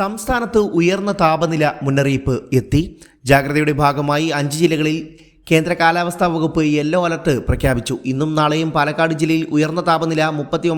സംസ്ഥാനത്ത് ഉയർന്ന താപനില മുന്നറിയിപ്പ് എത്തി. ജാഗ്രതയുടെ ഭാഗമായി അഞ്ച് ജില്ലകളിൽ കേന്ദ്ര കാലാവസ്ഥാ വകുപ്പ് യെല്ലോ അലർട്ട് പ്രഖ്യാപിച്ചു. ഇന്നും നാളെയും പാലക്കാട് ജില്ലയിൽ ഉയർന്ന താപനില മുപ്പത്തി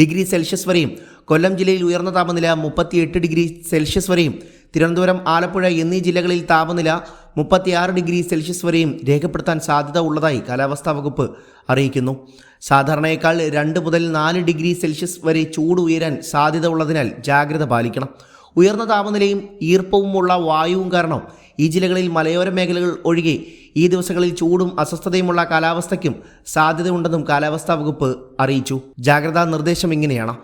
ഡിഗ്രി സെൽഷ്യസ് വരെയും കൊല്ലം ജില്ലയിൽ ഉയർന്ന താപനില മുപ്പത്തിയെട്ട് ഡിഗ്രി സെൽഷ്യസ് വരെയും തിരുവനന്തപുരം ആലപ്പുഴ എന്നീ ജില്ലകളിൽ താപനില മുപ്പത്തിയാറ് ഡിഗ്രി സെൽഷ്യസ് വരെയും രേഖപ്പെടുത്താൻ സാധ്യത ഉള്ളതായി കാലാവസ്ഥാ വകുപ്പ് അറിയിക്കുന്നു. സാധാരണയേക്കാൾ രണ്ട് മുതൽ നാല് ഡിഗ്രി സെൽഷ്യസ് വരെ ചൂട് ഉയരാൻ സാധ്യത ഉള്ളതിനാൽ ജാഗ്രത പാലിക്കണം. ഉയർന്ന താപനിലയും ഈർപ്പവുമുള്ള വായുവും കാരണം ഈ ജില്ലകളിൽ മലയോര മേഖലകൾ ഒഴികെ ഈ ദിവസങ്ങളിൽ ചൂടും അസ്വസ്ഥതയുമുള്ള കാലാവസ്ഥയ്ക്കും സാധ്യതയുണ്ടെന്നും കാലാവസ്ഥാ വകുപ്പ് അറിയിച്ചു. ജാഗ്രതാ നിർദ്ദേശം ഇങ്ങനെയാണ്.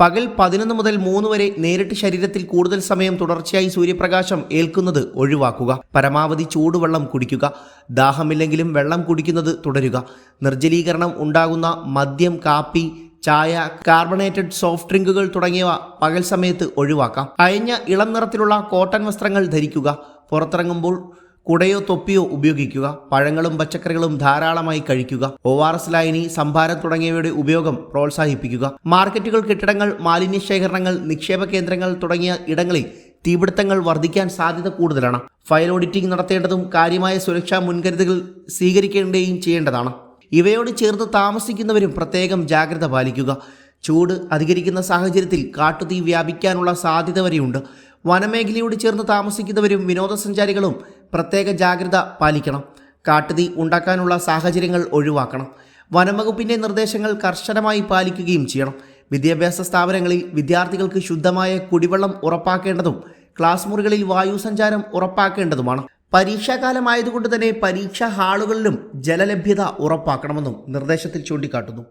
പകൽ പതിനൊന്ന് മുതൽ മൂന്ന് വരെ നേരിട്ട് ശരീരത്തിൽ കൂടുതൽ സമയം തുടർച്ചയായി സൂര്യപ്രകാശം ഏൽക്കുന്നത് ഒഴിവാക്കുക. പരമാവധി ചൂടുവെള്ളം കുടിക്കുക. ദാഹമില്ലെങ്കിലും വെള്ളം കുടിക്കുന്നത് തുടരുക. നിർജലീകരണം ഉണ്ടാകുന്ന മദ്യം കാപ്പി ചായ കാർബണേറ്റഡ് സോഫ്റ്റ് ഡ്രിങ്കുകൾ തുടങ്ങിയവ പകൽ സമയത്ത് ഒഴിവാക്കാം. അയഞ്ഞ ഇളം നിറത്തിലുള്ള കോട്ടൺ വസ്ത്രങ്ങൾ ധരിക്കുക. പുറത്തിറങ്ങുമ്പോൾ കുടയോ തൊപ്പിയോ ഉപയോഗിക്കുക. പഴങ്ങളും പച്ചക്കറികളും ധാരാളമായി കഴിക്കുക. ഒ ആർ എസ് ലായനി സംഭാരം തുടങ്ങിയവയുടെ ഉപയോഗം പ്രോത്സാഹിപ്പിക്കുക. മാർക്കറ്റുകൾ കെട്ടിടങ്ങൾ മാലിന്യ ശേഖരണങ്ങൾ നിക്ഷേപ കേന്ദ്രങ്ങൾ തുടങ്ങിയ ഇടങ്ങളിൽ തീപിടുത്തങ്ങൾ വർദ്ധിക്കാൻ സാധ്യത കൂടുതലാണ്. ഫയൽ ഓഡിറ്റിംഗ് നടത്തേണ്ടതും കാര്യമായ സുരക്ഷാ മുൻകരുതലുകൾ സ്വീകരിക്കേണ്ടതും ചെയ്യേണ്ടതാണ്. ഇവയോട് ചേർന്ന് താമസിക്കുന്നവരും പ്രത്യേകം ജാഗ്രത പാലിക്കുക. ചൂട് അധികരിക്കുന്ന സാഹചര്യത്തിൽ കാട്ടുതീ വ്യാപിക്കാനുള്ള സാധ്യത വരെയുണ്ട്. വനമേഖലയോട് ചേർന്ന് താമസിക്കുന്നവരും വിനോദസഞ്ചാരികളും പ്രത്യേക ജാഗ്രത പാലിക്കണം. കാട്ടുതീ ഉണ്ടാക്കാനുള്ള സാഹചര്യങ്ങൾ ഒഴിവാക്കണം. വനംവകുപ്പിന്റെ നിർദ്ദേശങ്ങൾ കർശനമായി പാലിക്കുകയും ചെയ്യണം. വിദ്യാഭ്യാസ സ്ഥാപനങ്ങളിൽ വിദ്യാർത്ഥികൾക്ക് ശുദ്ധമായ കുടിവെള്ളം ഉറപ്പാക്കേണ്ടതും ക്ലാസ് മുറികളിൽ വായു സഞ്ചാരം ഉറപ്പാക്കേണ്ടതുമാണ്. പരീക്ഷാകാലമായതുകൊണ്ട് തന്നെ പരീക്ഷാ ഹാളുകളിലും ജലലഭ്യത ഉറപ്പാക്കണമെന്നും നിർദ്ദേശത്തിൽ ചൂണ്ടിക്കാട്ടുന്നു